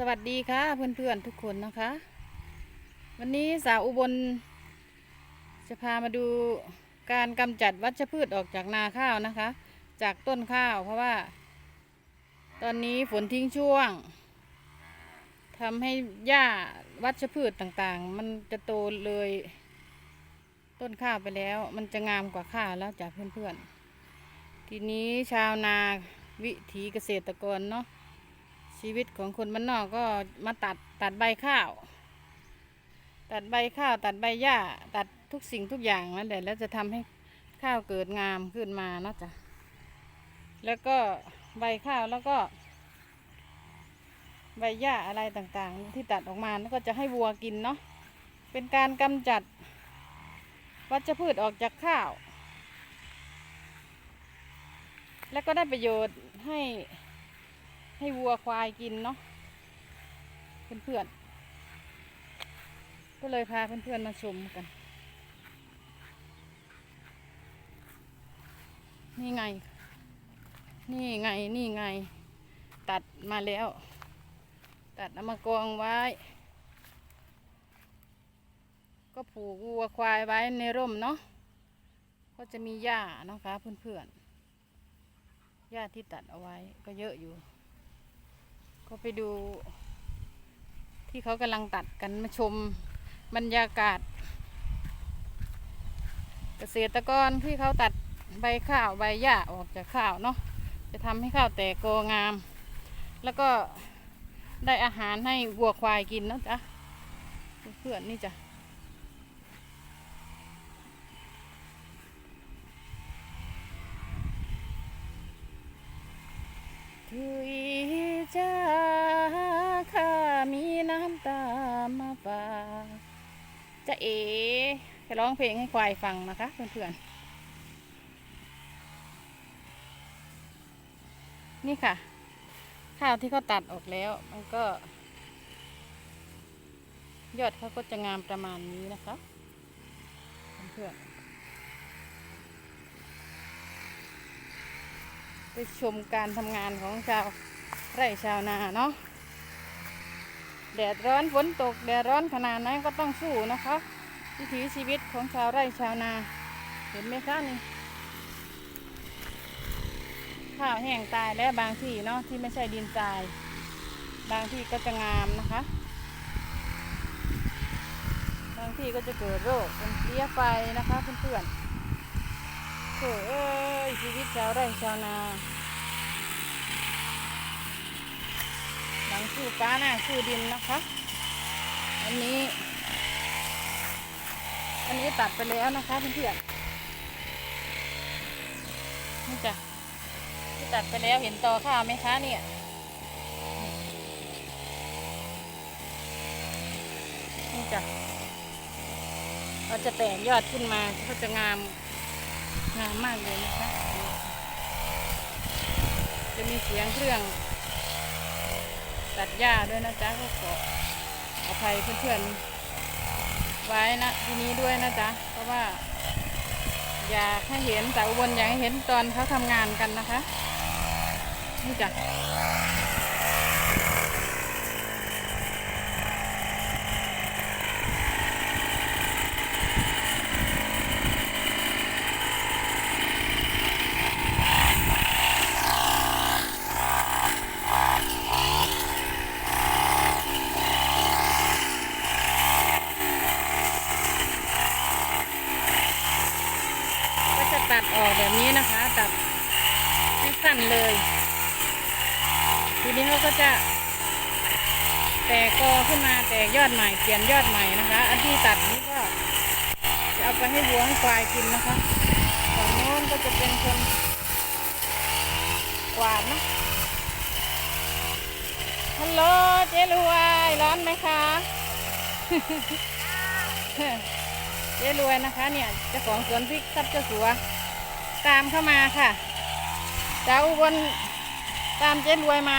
สวัสดีค่ะเพื่อนๆทุกคนนะคะ วันนี้สาวอุบล จะพามาดูการกำจัดวัชพืชออกจากนาข้าวนะคะ จากต้นข้าวเพราะว่า ตอนนี้ฝนทิ้งช่วงทำให้หญ้าวัชพืชต่างๆ มันจะโตเลย ต้นข้าวไปแล้ว มันจะงามกว่าข้าวแล้วจากเพื่อนๆทีนี้ชาวนาวิถีเกษตรกรเนาะ ชีวิตของคนบ้านนอกก็มาตัดตัดใบข้าว ตัดใบข้าว ตัดใบหญ้า ตัดทุกสิ่งทุกอย่างนั่นแหละแล้วจะทำให้ข้าวเกิดงามขึ้นมาเนาะจ้ะแล้วก็ใบข้าวแล้วก็ ใบหญ้าอะไรต่างๆ ที่ตัดออกมาแล้วก็จะให้วัวกินเนาะเป็นการกำจัด วัชพืชออกจากข้าว แล้วก็ได้ประโยชน์ให้ ให้วัวควายกินเนาะเพื่อนๆก็เลยพาเพื่อนๆมาชมกัน นี่ไง นี่ไงนี่ไง ตัดมาแล้ว ตัดเอามากองไว้ ก็ผูกวัวควายไว้ในร่มเนาะก็จะมีหญ้านะคะเพื่อนๆหญ้าที่ตัดเอาไว้ก็เยอะอยู่ ก็ไปดู ที่เขากำลังตัดกันมาชมบรรยากาศ เกษตรกรที่เขาตัดใบข้าวใบหญ้าออกจากข้าวเนาะจะทำให้ข้าวแตกโกงาม แล้วก็ได้อาหารให้วัวควายกินเนาะจ๊ะเพื่อนนี่จ้ะทุย เอ๋ไปร้องเพลงให้ควายฟังนะคะ เพื่อนๆ นี่ค่ะ ข้าวที่เขาตัดออกแล้ว มันก็ ยอดเขาก็จะงามประมาณนี้นะคะ เพื่อนๆไปชมการทำงานของชาวไร่ชาวนาเนาะ แดดร้อนฝนตกแดดร้อนขนาดไหนก็ต้องสู้นะคะวิถีชีวิตของชาวไร่ชาวนา เห็นไหมคะนี่ข้าวแห้งตายแล้วบางที่เนาะที่ไม่ใช่ดินทราย บางที่ก็จะงามนะคะ บางที่ก็จะเกิดโรคเป็นเพลี้ยไฟนะคะเพื่อนๆเอ้ยชีวิตชาวไร่ชาวนาหลั งสู้ฟ้าหน้าสู้ดินนะคะ อันนี้ อันนี้ตัดไปแล้วนะคะเพื่อนๆนี่จ้ะที่ตัดไปแล้วเห็นต่อข้าวไหมคะเนี่ยนี่จ้ะเราจะแตกยอดขึ้นมาก็จะงามงามมากเลยนะคะ จะมีเสียงเครื่อง ตัดหญ้าด้วยนะจ๊ะก็ขออภัยเพื่อนๆไว้นะทีนี้ด้วยนะจ๊ะเพราะว่า อยากให้เห็นแต่อุบนอยากให้เห็นตอนเขาทำงานกันนะคะ นี่จ้ะ ก็จะตัดออกแบบนี้นะคะ ตัดให้สั้นเลย ที นี้เขาก็จะแตกกอขึ้นมาแตกยอดใหม่เปลี่ยนยอดใหม่นะคะ อันที่ตัดนี้ก็จะเอาไปให้วัวให้ควายกินนะคะฝั่งโน้นก็จะเป็นคนกวาดนะฮัลโหลเจ๊รวยร้อนไหมคะเจ๊รวยนะคะ เนี่ยเจ้าของสวนพริกทับเจ้าสัว ตามเข้ามาค่ะสาวอุบลตามเจ๊รวยมา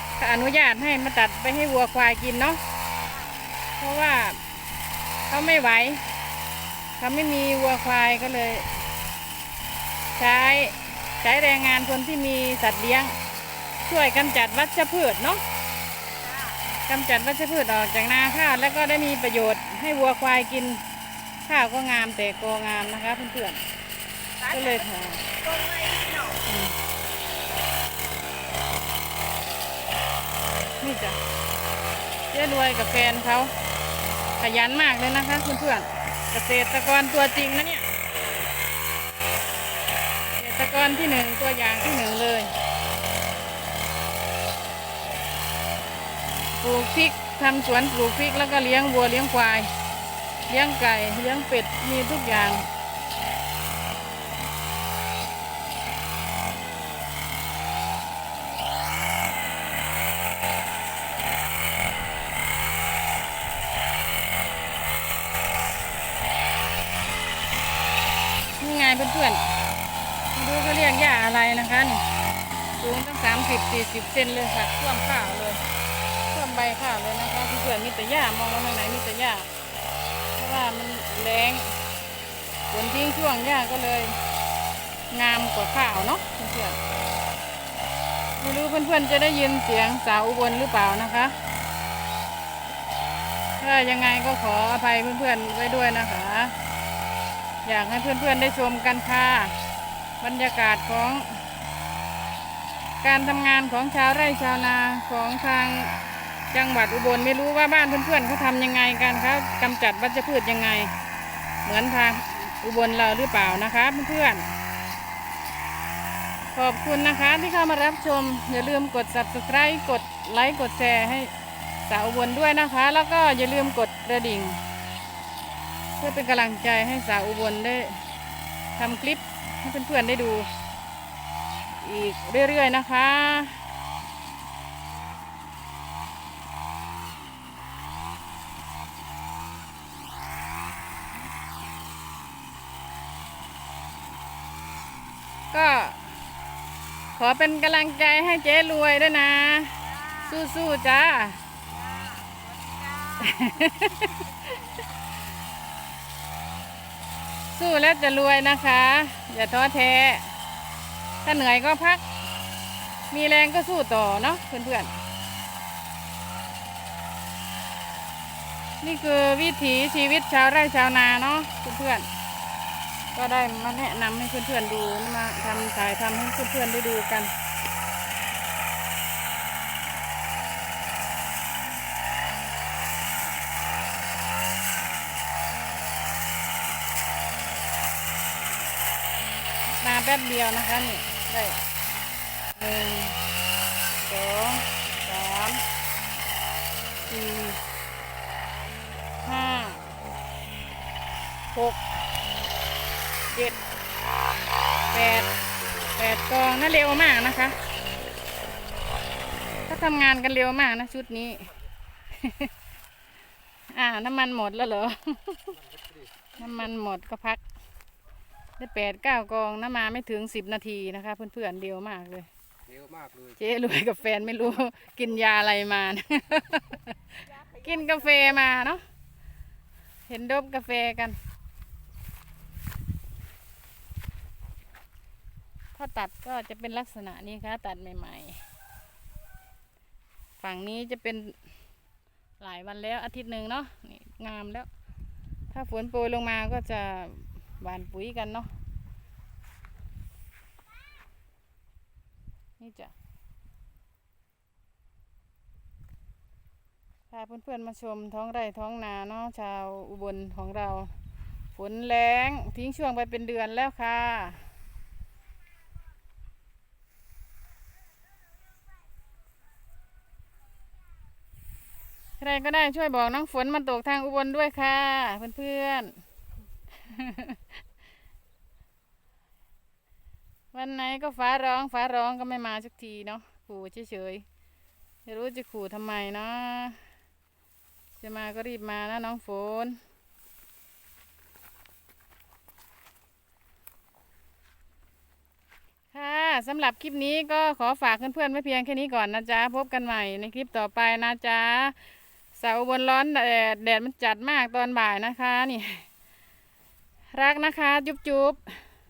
อนุญาตให้มาตัดไปให้วัวควายกินเนาะเพราะว่าเขาไม่ไหวเขาไม่มีวัวควายก็เลย ใช้ใช้แรงงานคนที่มีสัตว์เลี้ยง ช่วยกำจัดวัชพืชเนาะกำจัดวัชพืชออกจากนาข้าวแล้วก็ได้มีประโยชน์ให้วัวควายกินข้าวก็งามแต่กองามนะคะเพื่อนๆก็เลยถามอืม นี่จ้ะเจ๊รวยกับแฟนเขาขยันมากเลยนะคะเพื่อนๆเกษตรกรตัวจริงนะเนี่ยเกษตรกรที่หนึ่งตัวอย่างที่หนึ่งเลยปลูกพริกทำสวนปลูกพริกแล้วก็เลี้ยงวัวเลี้ยงควาย เลี้ยงไก่เลี้ยงเป็ดมีทุกอย่าง นี่ไง เพื่อนๆมาดูเขาเรียกหญ้าอะไรนะคะนี่สูงตั้งสามสิบสี่สิบเซนเลยค่ะท่วมข้าวเลยท่วมใบข้าวเลยนะคะเพื่อนๆมีแต่หญ้ามองมาทางไหนมีแต่หญ้าเพราะว่ามันแรงฝนทิ้งช่วงหญ้าก็เลย งามกว่าข้าวเนาะเพื่อนๆไม่รู้เพื่อนๆจะได้ยินเสียงสาวอุบลหรือเปล่านะคะถ้ายังไงก็ขออภัยเพื่อนๆไว้ด้วยนะคะ อยากให้เพื่อนๆได้ชมกันค่ะ บรรยากาศของ การทำงานของชาวไร่ชาวนาของทางจังหวัดอุบลไม่รู้ว่าบ้านเพื่อนๆเขาทำยังไงกันคะกำจัดวัชพืชยังไง เหมือนทางอุบลเราหรือเปล่านะคะเพื่อนๆขอบคุณนะคะที่เข้ามารับชม อย่าลืมกด subscribe กดไลค์กดแชร์ให้สาวอุบลด้วยนะคะ แล้วก็อย่าลืมกดกระดิ่ง พื่อเป็นกำลังใจให้สาวอุบลได้ทำคลิปให้เพื่อนๆได้ดู อีกเรื่อยๆนะคะ ก็ขอเป็นกำลังใจให้เจ๊รวยด้วยนะ สู้ๆจ้า สู้แล้วจะรวยนะคะ อย่าท้อแท้ ถ้าเหนื่อยก็พัก มีแรงก็สู้ต่อเนาะเพื่อนๆ นี่คือวิถีชีวิตชาวไร่ชาวนาเนาะเพื่อนๆ ก็ได้มาแนะนำให้เพื่อนๆดูมาทำถ่ายทำให้เพื่อนๆได้ดูกัน ป๊บเดียวนะคะนี่ได้หนึ่งสองสามสี่ห้าหกเจ็ดแปดแปดกองน่าเร็วมากนะคะถ้าทำงานกันเร็วมากนะชุดนี้ อ่าน้ำมันหมดแล้วเหรอ น้ำมันหมดก็พัก ได้แปดเก้ากองน้ำมาไม่ถึงสิบนาทีนะคะ เพื่อนๆเดียวมากเลยเร็วมากเลย เจ๊รวยกับแฟนไม่รู้ กินยาอะไรมานะ กินกาแฟมาเนาะเห็นดบกาแฟกันถ้าตัดก็จะเป็นลักษณะนี้ค่ะตัดใหม่ๆ ฝั่งนี้จะเป็นหลายวันแล้วอาทิตย์หนึ่งเนาะนี่งามแล้ว ถ้าฝนโปรยลงมาก็จะ หวานปุ๋ยกันเนาะนี่จ้ะพาเพื่อนๆมาชมท้องไร่ท้องนาเนาะชาวอุบลของเรา ฝนแรงทิ้งช่วงไปเป็นเดือนแล้วค่ะ ใครก็ได้ช่วยบอกน้องฝนมาตกทางอุบลด้วยค่ะ เพื่อนๆ วันไหนก็ฟ้าร้องฟ้าร้องก็ไม่มาสักทีเนาะขู่เฉยๆไม่รู้จะขู่ทำไมเนาะจะมาก็รีบมานะน้องฝนค่ะสำหรับคลิปนี้ก็ขอฝากเพื่อนๆไว้เพียงแค่นี้ก่อนนะจ๊ะ พบกันใหม่ในคลิปต่อไปนะจ๊ะเสาบนร้อนแดดแดดมันจัดมากตอนบ่ายนะคะนี่ รักนะคะ จุ๊บจุ๊บ